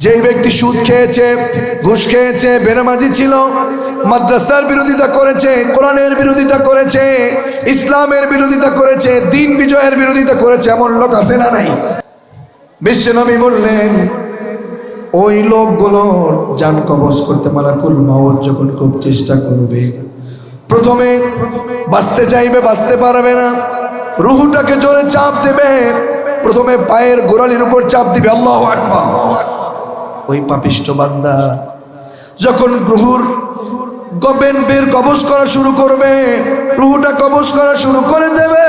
যেই ব্যক্তি সুদ খেয়েছে, ঘুষ খেয়েছে, বেনামাজি ছিল, মাদ্রাসার বিরোধিতা করেছে, কোরআনের বিরোধিতা করেছে, ইসলামের বিরোধিতা করেছে, দিন বিজয়ের বিরোধিতা করেছে, এমন লোক আছে না নাই? বিশ্বনবী বললেন, ওই লোকগুলোর যান কবজ করতে মালাকুল মাউত যখন খুব চেষ্টা করবে, প্রথমে বাঁচতে চাইবে, বাঁচতে পারবে না। রুহুটাকে জোরে চাপ দেবে, প্রথমে পায়ের গোড়ালির উপর চাপ দিবে, আল্লাহ আকবার। ওই পাপিষ্ট বান্দা। যখন রুহুর গবেন বের কবজ করা শুরু করবে, রুহুটা কবজ করা শুরু করে দেবে।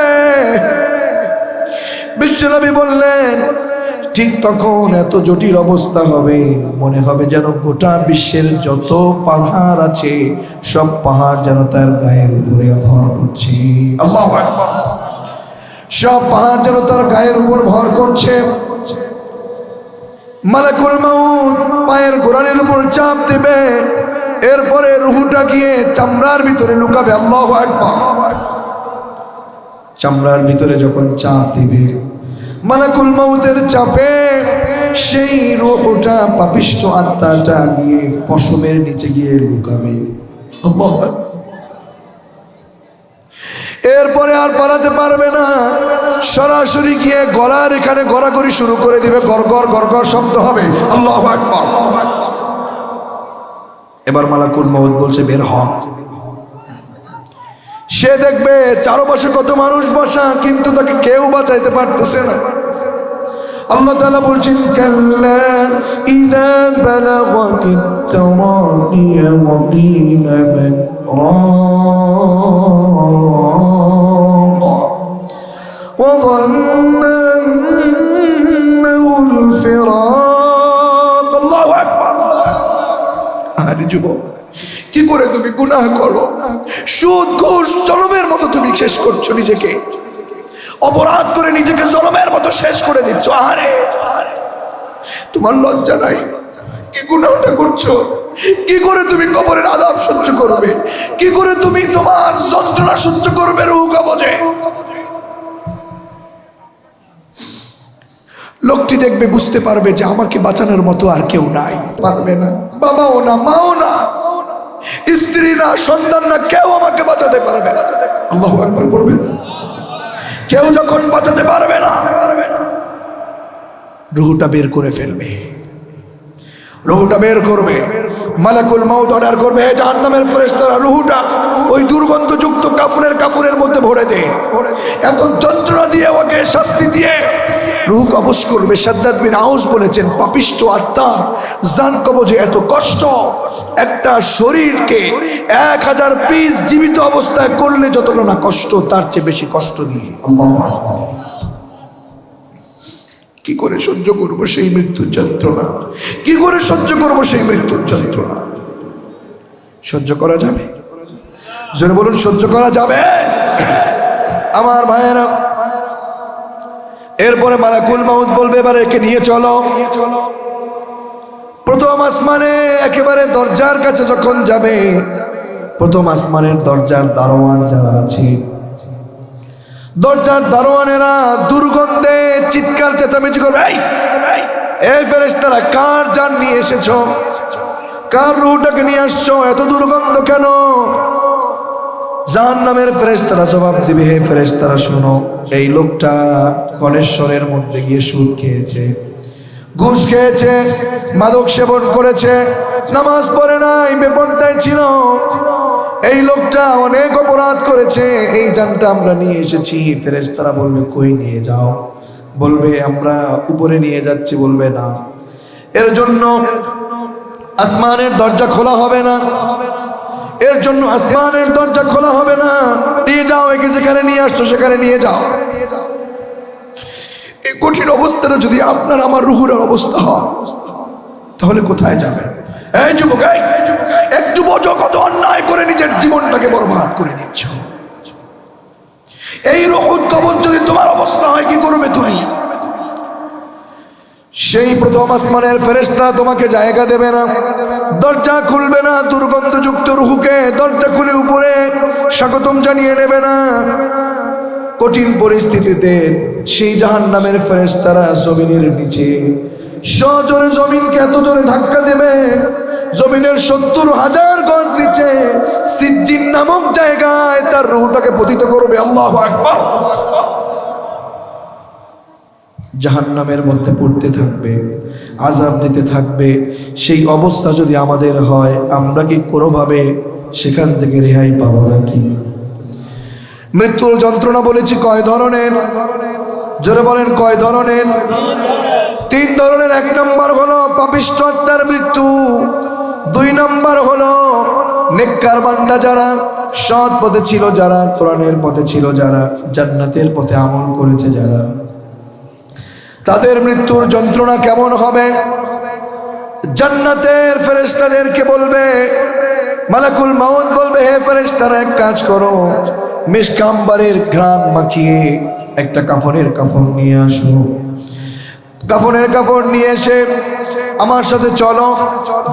বিশ্বনবী বললেন, ঠিক তখন এত জটিল অবস্থা হবে, মনে হবে যেন গোটা বিশ্বের যত পাহাড় আছে, সব পাহাড় যেন তার গায়ের উপরে ভর করছে। সব পাহাড় যেন তার গায়ের উপর ভর করছে। মালাকুল মাউত পায়ের গোড়ালির উপর চাপ দেবে। এরপরে রুহুটা গিয়ে চামড়ার ভিতরে লুকাবে। আল্লাহু চামড়ার ভিতরে যখন চাপ দিবে, মালাকুল মাউতের চাপে সেই রুহটা পাপিষ্ট আত্মাটা গিয়ে পশমের নিচে গিয়ে লুকাবে। আল্লাহু আকবার। এরপরে আর পালাতে পারবে না। সরাসরি গিয়ে গলার এখানে গড়াগড়ি শুরু করে দিবে। গড় গড় গড় শব্দ হবে। আল্লাহ এবার মালাকুল মৌত বলছে, বের হ। সে দেখবে চারপাশে কত মানুষ বসা, কিন্তু তাকে কেউ বাঁচাইতে পারতেছে না। আল্লাহ তাআলা বলছেন, কাল্লা ইদা গুনাহ করো। সুদ, ঘুষ জলমের মতো তুমি শেষ করছ নিজেকে। অপরাধ করে নিজেকে জলমের মতো শেষ করে দিচ্ছ। আরে তোমার লজ্জা নাই। কি গুনাহটা করছ? কি করে তুমি কবরের আদাব সহ্য করবে? কি করে তুমি তোমার যন্ত্রণা সহ্য করবে রুহ কবজে? লোকটি দেখবে, বুঝতে পারবে যে আমাকে বাঁচানোর মতো আর কেউ নাই। পারবে না। বাবাও না, মাও না। স্ত্রী না, সন্তান না, কেউ আমাকে বাঁচাতে পারবে না। আল্লাহ একবার বলবেন। কেউ যখন বাঁচাতে পারবে না পারবে না রুহুটা বের করে ফেলবে। রুহুটা বের করবে। মালাকুল মাউত অর্ডার করবে। জাহান্নামের ফেরেশতারা, রুহুটা ওই দুর্গন্ধযুক্ত কাফনের কাফনের মধ্যে ভরে দে। এত যন্ত্রণা দিয়ে ওকে শাস্তি দিয়ে রুহ কবজ করবে। সাদ্দাত বিন আউস বলেছেন পাপিষ্ট আত্মা, জান কবজে এত কষ্ট, একটা শরীরকে এক হাজার পিস জীবিত অবস্থায় করলে যতটা না কষ্ট, তার চেয়ে বেশি কষ্ট দিয়ে। কি করে সহ্য করব সেই মৃত্যুর যন্ত্রণা? কি করে সহ্য করব সেই মৃত্যুর যন্ত্রণা? সহ্য করা যাবে? জোরে বলুন, সহ্য করা যাবে? আমার ভাইয়েরা, এরপরে মালাকুল মাউদ বলবে, এবার একে নিয়ে চলো। চলো প্রথম আসমানে একেবারে দরজার কাছে যখন যাবে, প্রথম আসমানের দরজার দারোয়ান যারা আছে, দরজার দারোয়ানেরা দুর্গন্ধে চিৎকার, চেঁচামেচি করবে, এই এই কার যান নিয়ে এসেছ? কার রুহটাকে নিয়ে আসছো? এত দুর্গন্ধ কেন? জাহান নামের ফেরেশতারা জবাব দিবে, হে ফেরেশতারা, শোনো, এই লোকটা কলেশ্বরের মধ্যে গিয়ে সুদ খেয়েছে, ঘুষ খেয়েছে, মাদক সেবন করেছে, নামাজ পড়ে নাই, বেপন্থায় ছিল। এই লোকটা অনেক অপরাধ করেছে, এই জানটা আমরা নিয়ে এসেছি। ফেরেশতারা বলবে, কই নিয়ে যাও? বলবে, আমরা উপরে নিয়ে যাচ্ছি। বলবে, না। এর জন্য আসমানের দরজা খোলা হবে না। এর জন্য আসমানের দরজা খোলা হবে না। নিয়ে যাও, একে যেখানে নিয়ে আসছো সেখানে নিয়ে যাও। এই কঠিন অবস্থাটা যদি আপনার, আমার রুহুর অবস্থা হয়, তাহলে কোথায় যাবে? এই যুবক একটু বোঝো কত অন্যায় করে নিজের জীবনটাকে বরবাদ করে দিচ্ছ। এই রহুদ কবর যদি তোমার অবস্থা হয়, কি করবে তুমি? সেই প্রথম আসমানের ফেরেশতা তোমাকে জায়গা দেবে না। দরজা খুলবে না দুর্গন্ধযুক্ত রুহুকে। দরজা খুলে উপরে স্বাগতম জানিয়ে নেবে না। কঠিন পরিস্থিতিতে সেই জাহান নামের ফেরেশতারা জমিনের নিচে সজোরে জমিনকে এত জোরে ধাক্কা দেবে, জমিনের সত্তর হাজার গজ নিচে সিজ্জিন নামক জায়গায় তার রুহটাকে পতিত করবে। আল্লাহ আকবার। জাহান্নামের মধ্যে পড়তে থাকবে আজাব দিতে থাকবে। সেই অবস্থা যদি আমাদের হয়, আমরা কি কোনোভাবে সেখান থেকে রেহাই পাবো নাকি? মৃত্যুর যন্ত্রণা বলেছি কয় ধরনের? জোরে বলেন কয় ধরনের? তিন ধরনের, এক নম্বর হলো পাপিষ্ট মৃত্যু, দুই নম্বর হলো নেককার বান্দা যারা, সৎ পথে ছিল যারা, কোরআনের পথে ছিল যারা, জান্নাতের পথে আমল করেছে যারা। তাদের মৃত্যুর যন্ত্রণা কেমন হবে? জান্নাতের ফেরেশতাদেরকে বলবে, মালাকুল মাউদ বলবে, হে ফেরেশতারা, এক কাজ করো। মিসকাম্বারের ঘ্রাণ মাখিয়ে একটা কাফনের কাফন নিয়ে আসো। কাফনের কাপড় নিয়ে এসে আমার সাথে চলো।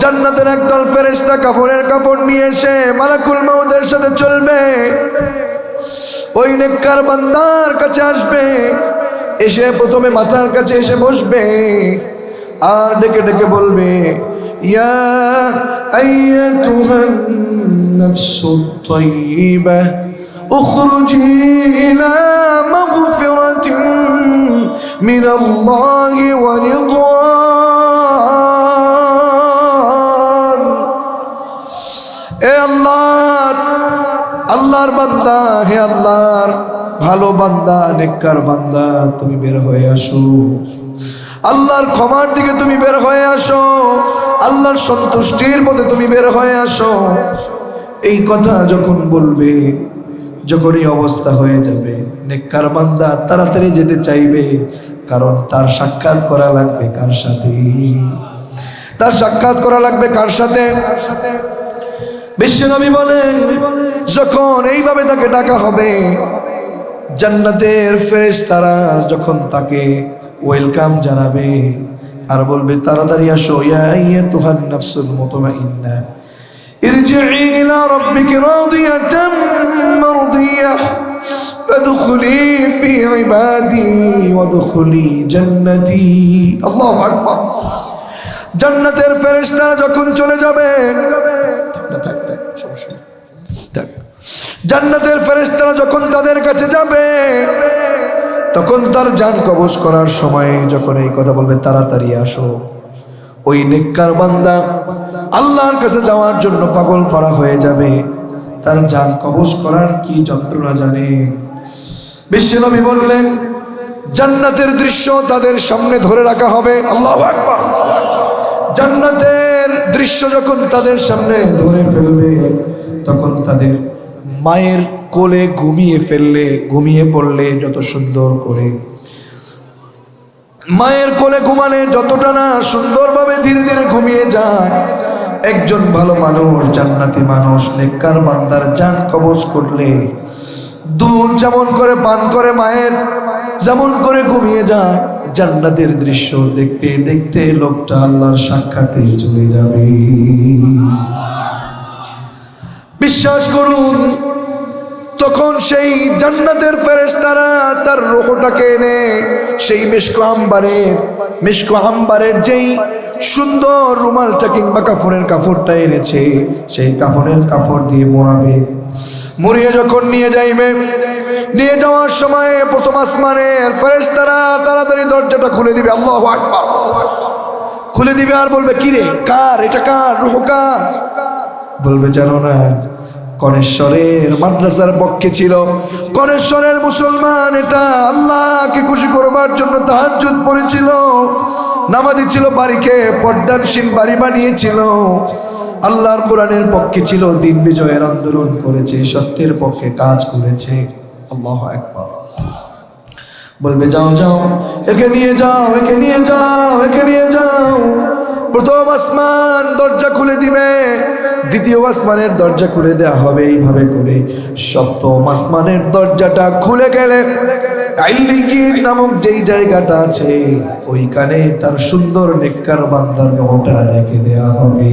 জান্নাতের একদল ফেরেশতা কাপড়ের কাপড় নিয়ে এসে মালাকুল মাউদের সাথে চলবে। ওই নেককার বান্দার কাছে আসবে। এসে প্রথমে মাথার কাছে এসে বসবে আর ডেকে ডেকে বলবে ইয়া আইয়াতুহান নাফসুত তাইয়্যিবা اخرجي إلى مغفرة من الله ورضوان এ আল্লাহ আল্লাহর বান্দা হে আল্লাহর ভালো বান্দা, নেককার বান্দা, তুমি বের হয়ে আসো। আল্লাহর ক্ষমার দিকে তুমি বের হয়ে আসো। আল্লাহর সন্তুষ্টির মধ্যে তুমি বের হয়ে আসো। এই কথা যখন বলবে যখন এই অবস্থা হয়ে যাবে, নেককার বান্দা তাড়াতাড়ি যেতে চাইবে, কারণ তার সাক্ষাৎ করা লাগবে কার সাথে? তার সাক্ষাৎ করা লাগবে কার সাথে? বিশ্বনবী বলেন, যখন এইভাবে তাকে ডাকা হবে জান্নাতের ফেরেশ তারা যখন তাকে ওয়েলকাম জানাবে আর বলবে তাড়াতাড়ি আসো ইয়া আইয়াতুহান নাফসুল মুতমাইন্না ارجعي إلى ربك راضية مرضية فادخلي في عبادي وادخلي جنتي الله أكبر জান্নাতের ফেরেশতা যখন চলে যাবে থাক, থাক, থাক, সমস্যা নেই। থাক। জান্নাতের ফেরেশতারা যখন তাদের কাছে যাবে, তখন তার যান কবজ করার সময় যখন এই কথা বলবে, তাড়াতাড়ি আসো। ওই নেককার বান্দা আল্লাহর কাছে যাওয়ার জন্য পাগল করা হয়ে যাবে। তার যান কবজ করার কি যন্ত্রণা জানে? বিশ্বনবী বললেন, জান্নাতের দৃশ্য তাদের সামনে ধরে রাখা হবে। আল্লাহ জান্নাতের দৃশ্য যখন তাদের সামনে ধরে ফেলবে, তখন তাদের মায়ের কোলে ঘুমিয়ে ফেললে, ঘুমিয়ে পড়লে যত সুন্দর করে। মায়ের কোলে ঘুমালে যতটা না সুন্দরভাবে ধীরে ধীরে ঘুমিয়ে যায়। একজন ভালো মানুষ, জান্নাতি মানুষ, নেককার বান্দার জান কবজ করলে, দুধ যেমন করে পান করে মায়ের, যেমন করে ঘুমিয়ে যায়। জান্নাতের দৃশ্য দেখতে দেখতে লোকটা আল্লাহর সাক্ষাতে চলে যাবে। বিশ্বাস করুন, তখন সেই জান্নাতের ফেরেশতারা তার রোহটাকে এনে সেই মিশকো আম্বারের মিশকো আম্বারের যেই সুন্দর রুমালটা কিংবা কাফনের কাপড়টা এনেছে, সেই কাফনের কাপড় দিয়ে মোড়াবে। মরিয়ে যখন নিয়ে যাইবে, নিয়ে যাওয়ার সময় প্রথম আসমানের ফেরেশতারা তাড়াতাড়ি দরজাটা খুলে দিবে, আল্লাহ খুলে দিবে আর বলবে, কিরে, কার? এটা কার? রুহ কার? বলবে, জানো না, কনেশ্বরের মাদ্রাসার পক্ষে ছিল। কনেশ্বরের মুসলমান, এটা আল্লাহকে খুশি করবার জন্য তাহাজ্জুদ পড়েছিল। নামাজি ছিল, বাড়িকে পর্দানসীন বাড়ি বানিয়েছিল। আল্লাহর কোরআনের পক্ষে ছিল, দিন বিজয়ের আন্দোলন করেছে, সত্যের পক্ষে কাজ করেছে। আল্লাহ একবার বলবে, যাও যাও, একে নিয়ে যাও, একে নিয়ে যাও, একে নিয়ে যাও। প্রথম আসমান দরজা খুলে দিবে। দ্বিতীয় আসমানের দরজা খুলে দেওয়া হবে এইভাবে করে। সপ্তম আসমানের দরজাটা খুলে গেলে নামক যেই জায়গাটা আছে, ওইখানে তার সুন্দর নেককার বান্দার নামটা রেখে দেওয়া হবে।